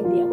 ง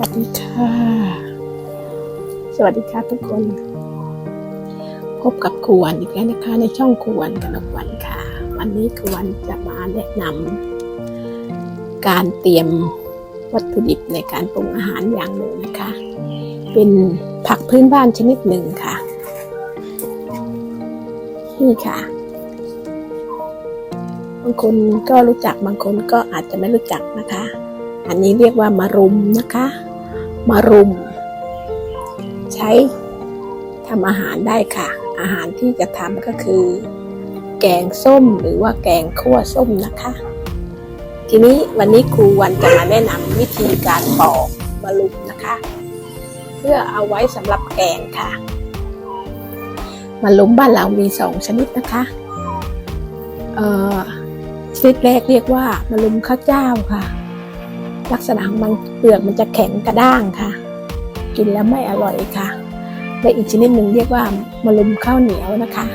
วัสดีค่ะ สวัสดีค่ะทุกคน พบกับครูวันอีกแล้วนะคะ ในช่องครูวันกันวันค่ะ วันนี้ครูวันจะมาแนะนำการเตรียมวัตถุดิบในการปรุงอาหารอย่างหนึ่งนะคะ เป็นผักพื้นบ้านชนิดหนึ่งค่ะ นี่ค่ะบางคนก็รู้จักบางคนก็อาจจะไม่รู้จักนะคะ อันนี้เรียกว่ามารุมนะคะ มารุม ใช้ทำอาหารได้ค่ะ อาหารที่จะทำก็คือ แกงส้มหรือว่าแกงคั่วส้มนะคะ ทีนี้วันนี้ครูวันจะมาแนะนำวิธีการปอกมารุมนะคะ เพื่อเอาไว้สำหรับแกงค่ะมารุมบ้านเรามีสองชนิดนะคะเอ่อชนิดแรกเรียกว่ามารุมข้าวเจ้าค่ะ ลักษณะของมันเปลือกมันจะแข็งกระด้างค่ะ กินแล้วไม่อร่อยค่ะ และอีกชนิดหนึ่งเรียกว่ามะลุมข้าวเหนียวนะคะ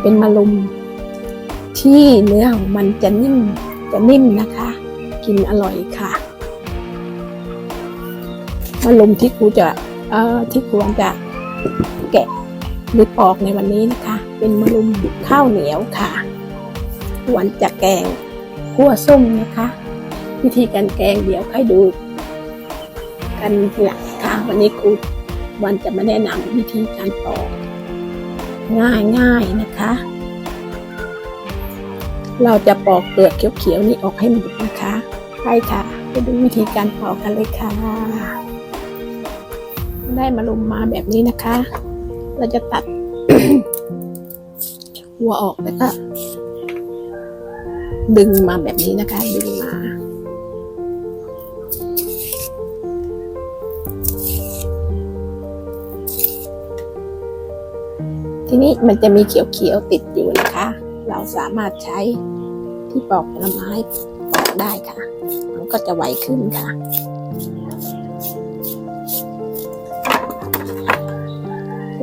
เป็นมะลุมที่เนื้อของมันจะนิ่มจะนิ่มนะคะ กินอร่อยค่ะมะลุมที่ครูจะเอ่อที่ครูจะแกะหรือปอกในวันนี้นะคะ เป็นมะลุมข้าวเหนียวค่ะควันจะแกงคั่วส้มนะคะ วิธีการแกงเดี๋ยวให้ดูกันทีหลังค่ะวันนี้ครูวันจะมาแนะนำวิธีการปอกง่ายง่ายๆนะคะ เราจะปอกเปลือกเขียวๆนี่ออกให้หมดนะคะใช่ค่ะ ไปดูวิธีการปอกกันเลยค่ะ ได้มาลุมมาแบบนี้นะคะ เราจะตัดหัวออกแล้วก็ดึงมาแบบนี้นะคะดึง ทีนี้มันจะมีเขียวๆติดอยู่นะคะ เราสามารถใช้ที่ปอกผลไม้ปอกได้ค่ะ มันก็จะไหวขึ้นค่ะ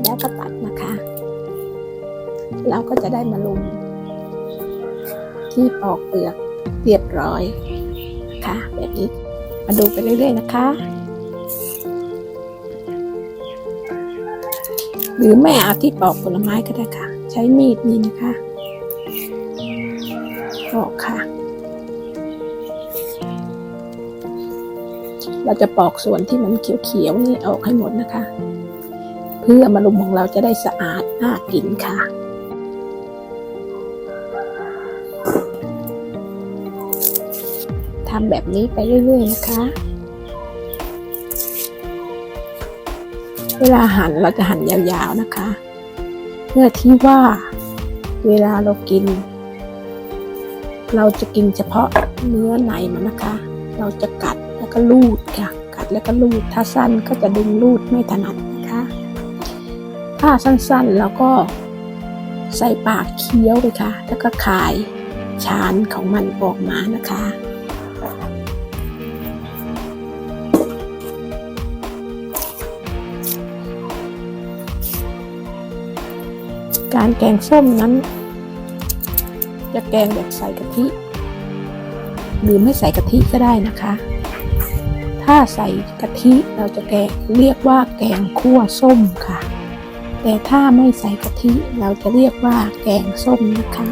แล้วก็ตัดนะคะ เราก็จะได้มาลุมที่ปอกเปลือกเรียบร้อยนะคะแบบนี้มาดูไปเรื่อยๆนะคะ หรือไม่เอาที่ปอกผลไม้ก็ได้ค่ะ ใช้มีดนี่นะคะปอกค่ะ เราจะปอกส่วนที่มันเขียวๆนี่ออกให้หมดนะคะ เพื่อมะรุมของเราจะได้สะอาดน่ากินค่ะทำแบบนี้ไปเรื่อยๆนะคะ เวลาหั่นเราจะหั่นยาวๆนะคะ เพื่อที่ว่าเวลาเรากิน เราจะกินเฉพาะเนื้อในมันนะคะ เราจะกัดแล้วก็ลูดค่ะ กัดแล้วก็ลูด ถ้าสั้นก็จะดึงลูดไม่ถนัดนะคะ ถ้าสั้นๆเราก็ใส่ปากเคี้ยวเลยค่ะ แล้วก็คายชานของมันออกมานะคะ การแกงส้มนั้น จะแกงแบบใส่กะทิ หรือไม่ใส่กะทิก็ได้นะคะ ถ้าใส่กะทิเราจะแกงเรียกว่าแกงคั่วส้มค่ะ แต่ถ้าไม่ใส่กะทิเราจะเรียกว่าแกงส้มนะคะ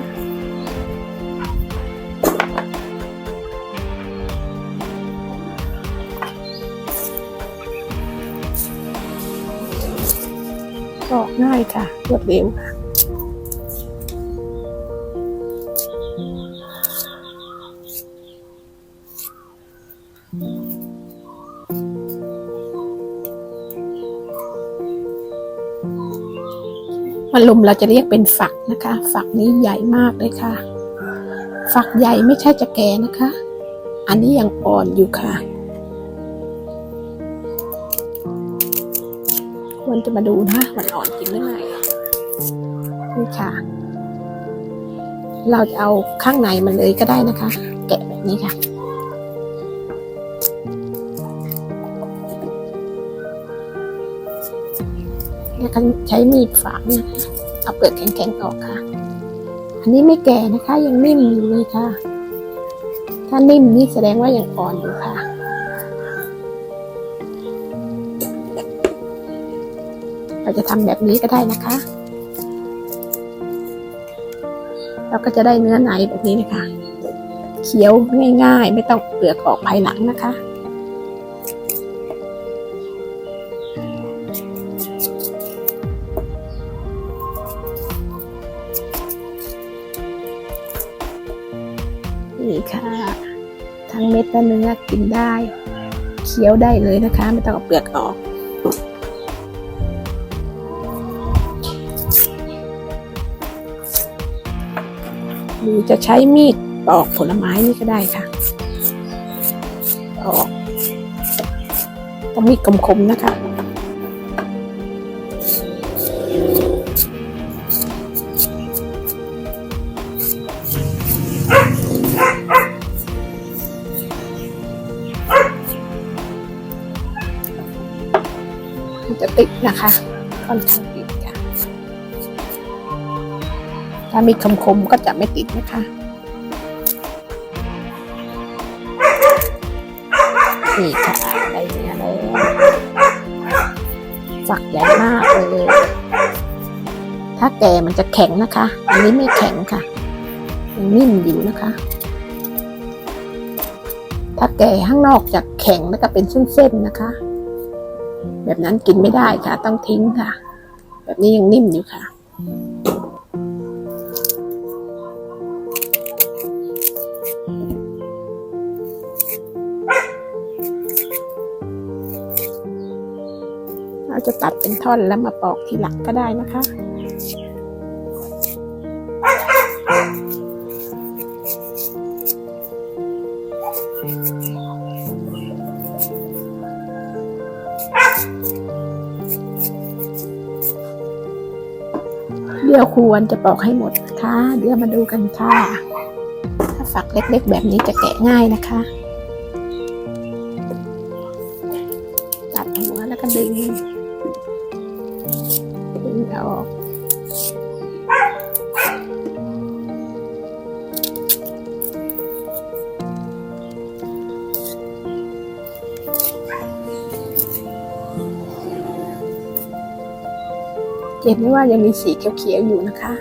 ก็ง่ายค่ะรวดเร็วค่ะ ลมเราจะเรียกเป็นฝักนะคะ ฝักนี้ใหญ่มากเลยค่ะ ฝักใหญ่ไม่ใช่จะแก่นะคะ อันนี้ยังอ่อนอยู่ค่ะ ควรจะมาดูนะมันอ่อนกินหรือไม่นี่ค่ะ เราจะเอาข้างในมันเลยก็ได้นะคะ แกะแบบนี้ค่ะ แล้วก็ใช้มีดฝางเนี่ยเอาเปลือกแข็งๆออกค่ะ อันนี้ไม่แก่นะคะ ยังนิ่มอยู่เลยค่ะ ถ้านิ่มนี่แสดงว่ายังอ่อนอยู่ค่ะเราจะทำแบบนี้ก็ได้นะคะ เราก็จะได้เนื้อในแบบนี้นะคะ เคี้ยวง่าย ๆ ไม่ต้องเปลือกออกภายหลังนะคะ ค่ะ ทั้งเม็ดและเนื้อกินได้เคี้ยวได้เลยนะคะ ไม่ต้องเอาเปลือกออกหรือจะใช้มีดปอกผลไม้นี่ก็ได้ค่ะปอกต้องมีดคมๆนะคะ มันจะติดนะคะค่อนข้างติดค่ะถ้ามีคมๆก็จะไม่ติดนะคะนี่ค่ะได้เนื้อแล้วฝักใหญ่มากเลย ถ้าแก่มันจะแข็งนะคะ อันนี้ไม่แข็งค่ะยังนิ่มอยู่นะคะ ถ้าแก่ข้างนอกจะแข็งแล้วก็เป็นเส้นๆนะคะ แบบนั้นกินไม่ได้ค่ะ ต้องทิ้งค่ะ แบบนี้ยังนิ่มอยู่ค่ะเราจะตัดเป็นท่อนแล้วมาปอกทีหลังก็ได้นะคะ เราควรจะปอกให้หมดนะคะ เดี๋ยวมาดูกันค่ะ ถ้าฝักเล็กๆ แบบนี้จะแกะง่ายนะคะ ตัดหัวแล้วก็ดึงดึงออก เห็นไหมว่ายังมีสีเขียวๆอยู่นะคะ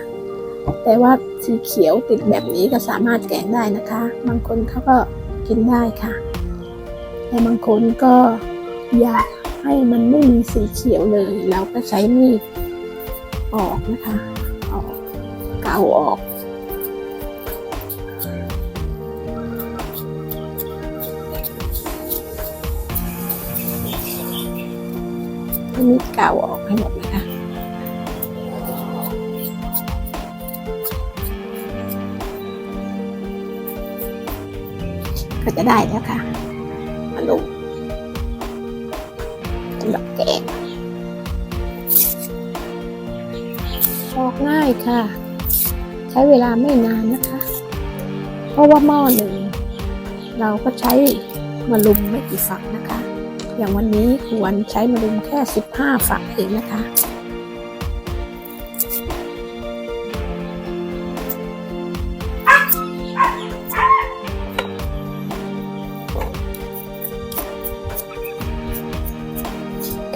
แต่ว่าสีเขียวติดแบบนี้ก็สามารถแกงได้นะคะ บางคนเขาก็กินได้ค่ะแต่บางคนก็อยากให้มันไม่มีสีเขียวเลยเราก็ใช้มีดออกนะคะออกเกาออกให้มีดเกาออกให้หมดนะ ก็จะได้แล้วค่ะมาลงสำหรับแกงออกง่ายค่ะ ใช้เวลาไม่นานนะคะ เพราะว่าหม้อหนึ่ง เราก็ใช้มาลุมไม่กี่ฝักนะคะ อย่างวันนี้ควรใช้มาลุมแค่ 15 ฝักเองนะคะ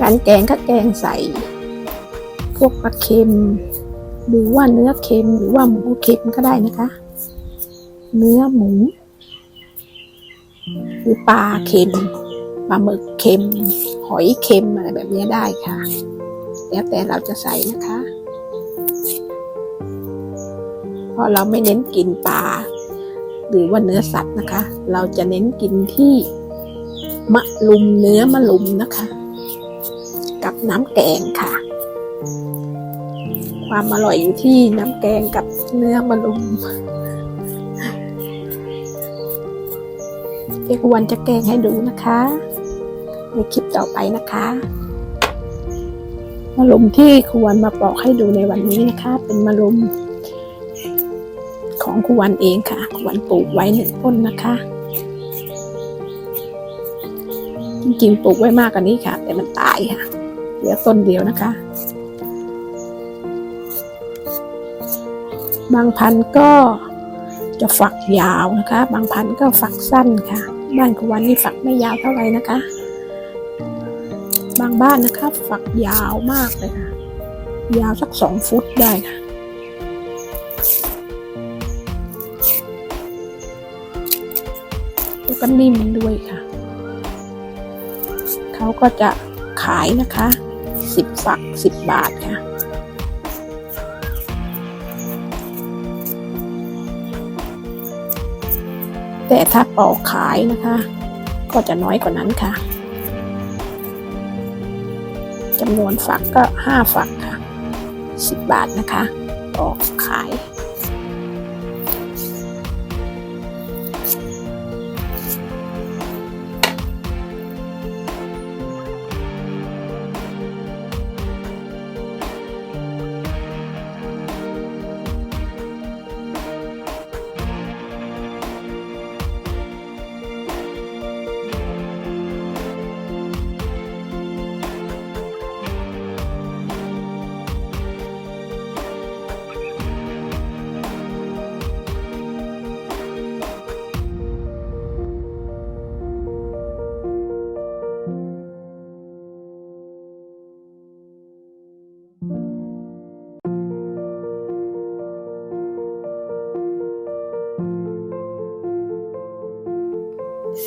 การแกงก็แกงใส่ พวกปลาเค็ม หรือว่าเนื้อเค็มหรือว่าหมูเค็มก็ได้นะคะ เนื้อหมู หรือปลาเค็มปลาหมึกเค็ม หอยเค็มอะไรแบบนี้ได้ค่ะ แล้วแต่เราจะใส่นะคะเพราะเราไม่เน้นกินปลาหรือว่าเนื้อสัตว์นะคะ เราจะเน้นกินที่มะลุมเนื้อมะลุมนะคะ น้ำแกงค่ะ ความอร่อยอยู่ที่น้ำแกงกับเนื้อมะลุมเอกวันจะแกงให้ดูนะคะในคลิปต่อไปนะคะมะรุมที่ครูวันมาปอกให้ดูในวันนี้นะคะ เป็นมะรุม ของครูวันเองค่ะครูวันปลูกไว้หนึ่งต้นนะคะจริงๆปลูกไว้มากกว่านี้ค่ะ แต่มันตายค่ะ เหลือต้นเดียวนะคะ บางพันธุ์ก็จะฝักยาวนะคะ บางพันธุ์ก็ฝักสั้นค่ะ บ้านครูวันนี่ฝักไม่ยาวเท่าไหร่นะคะ บางบ้านนะคะ ฝักยาวมากเลยค่ะ ยาวสักสองฟุตได้ค่ะ แล้วก็นิ่มด้วยค่ะ เขาก็จะขายนะคะ สิบฝักสิบบาทค่ะ แต่ถ้าปอกขายนะคะ ก็จะน้อยกว่านั้นค่ะจำนวนฝักก็ห้าฝักค่ะสิบบาทนะคะ ออกขาย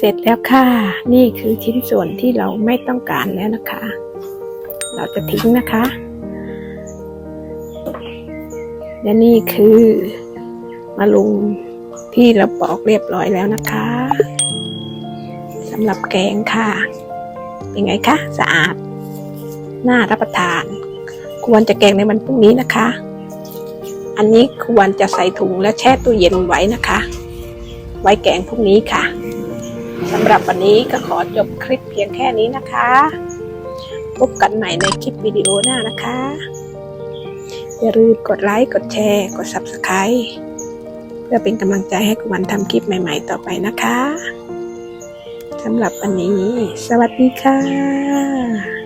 เสร็จแล้วค่ะ นี่คือชิ้นส่วนที่เราไม่ต้องการแล้วนะคะ เราจะทิ้งนะคะ และนี่คือมะลุงที่เราปอกเรียบร้อยแล้วนะคะสำหรับแกงค่ะ เป็นไงคะสะอาด น่ารับประทาน ควรจะแกงในวันพรุ่งนี้นะคะ อันนี้ควรจะใส่ถุงและแช่ตู้เย็นไว้นะคะ ไว้แกงพรุ่งนี้ค่ะ สำหรับวันนี้ก็ขอจบคลิปเพียงแค่นี้นะคะ พบกันใหม่ในคลิปวิดีโอหน้านะคะ อย่าลืมกดไลค์ กดแชร์ กด Subscribe เพื่อเป็นกำลังใจให้กุวันทำคลิปใหม่ ๆ ต่อไปนะคะสำหรับวันนี้ สวัสดีค่ะ